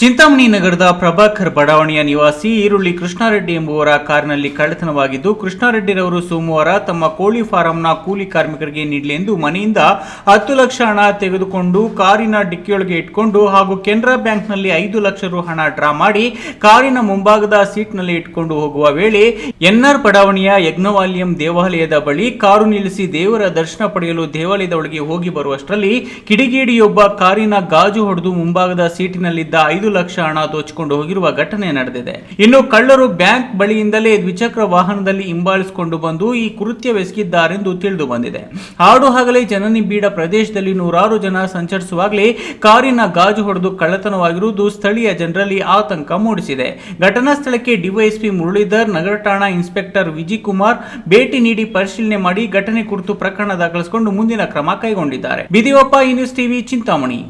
ಚಿಂತಾಮಣಿ ನಗರದ ಪ್ರಭಾಕರ್ ಬಡಾವಣೆಯ ನಿವಾಸಿ ಈರುಳ್ಳಿ ಕೃಷ್ಣಾರೆಡ್ಡಿ ಎಂಬುವರ ಕಾರಿನಲ್ಲಿ ಕಳ್ಳತನವಾಗಿದ್ದು, ಕೃಷ್ಣಾರೆಡ್ಡಿರವರು ಸೋಮವಾರ ತಮ್ಮ ಕೋಳಿ ಫಾರಂನ ಕೂಲಿ ಕಾರ್ಮಿಕರಿಗೆ ನೀಡಲಿ ಎಂದು ಮನೆಯಿಂದ ಹತ್ತು ಲಕ್ಷ ಹಣ ತೆಗೆದುಕೊಂಡು ಕಾರಿನ ಡಿಕ್ಕಿಯೊಳಗೆ ಇಟ್ಕೊಂಡು ಹಾಗೂ ಕೆನರಾ ಬ್ಯಾಂಕ್ನಲ್ಲಿ ಐದು ಲಕ್ಷ ರು ಹಣ ಡ್ರಾ ಮಾಡಿ ಕಾರಿನ ಮುಂಭಾಗದ ಸೀಟ್ನಲ್ಲಿ ಇಟ್ಕೊಂಡು ಹೋಗುವ ವೇಳೆ ಎನ್ಆರ್ ಬಡಾವಣೆಯ ಯಜ್ಞವಾಲ್ಯಂ ದೇವಾಲಯದ ಬಳಿ ಕಾರು ನಿಲ್ಲಿಸಿ ದೇವರ ದರ್ಶನ ಪಡೆಯಲು ದೇವಾಲಯದ ಒಳಗೆ ಹೋಗಿ ಬರುವಷ್ಟರಲ್ಲಿ ಕಿಡಿಗೇಡಿಯೊಬ್ಬ ಕಾರಿನ ಗಾಜು ಹೊಡೆದು ಮುಂಭಾಗದ ಸೀಟಿನಲ್ಲಿದ್ದ ಐದು ಲಕ್ಷ ಹಣ ದೋಚಿಕೊಂಡು ಹೋಗಿರುವ ಘಟನೆ ನಡೆದಿದೆ. ಇನ್ನು ಕಳ್ಳರು ಬ್ಯಾಂಕ್ ಬಳಿಯಿಂದಲೇ ದ್ವಿಚಕ್ರ ವಾಹನದಲ್ಲಿ ಹಿಂಬಾಲಿಸಿಕೊಂಡು ಬಂದು ಈ ಕೃತ್ಯವೆಸಗಿದ್ದಾರೆಂದು ತಿಳಿದು ಬಂದಿದೆ. ಹಾಡು ಹಗಲೇ ಜನನಿಬಿಡ ಪ್ರದೇಶದಲ್ಲಿ ನೂರಾರು ಜನ ಸಂಚರಿಸುವಾಗಲೇ ಕಾರಿನ ಗಾಜು ಹೊಡೆದು ಕಳ್ಳತನವಾಗಿರುವುದು ಸ್ಥಳೀಯ ಜನರಲ್ಲಿ ಆತಂಕ ಮೂಡಿಸಿದೆ. ಘಟನಾ ಸ್ಥಳಕ್ಕೆ ಡಿವೈಎಸ್ಪಿ ಮುರಳೀಧರ್, ನಗರ ಠಾಣಾ ಇನ್ಸ್ಪೆಕ್ಟರ್ ವಿಜಯ್ ಕುಮಾರ್ ಭೇಟಿ ನೀಡಿ ಪರಿಶೀಲನೆ ಮಾಡಿ ಘಟನೆ ಕುರಿತು ಪ್ರಕರಣ ದಾಖಲಿಸಿಕೊಂಡು ಮುಂದಿನ ಕ್ರಮ ಕೈಗೊಂಡಿದ್ದಾರೆ. ಬಿದಿಯಪ್ಪ ಈ ನ್ಯೂಸ್ ಟಿವಿ, ಚಿಂತಾಮಣಿ.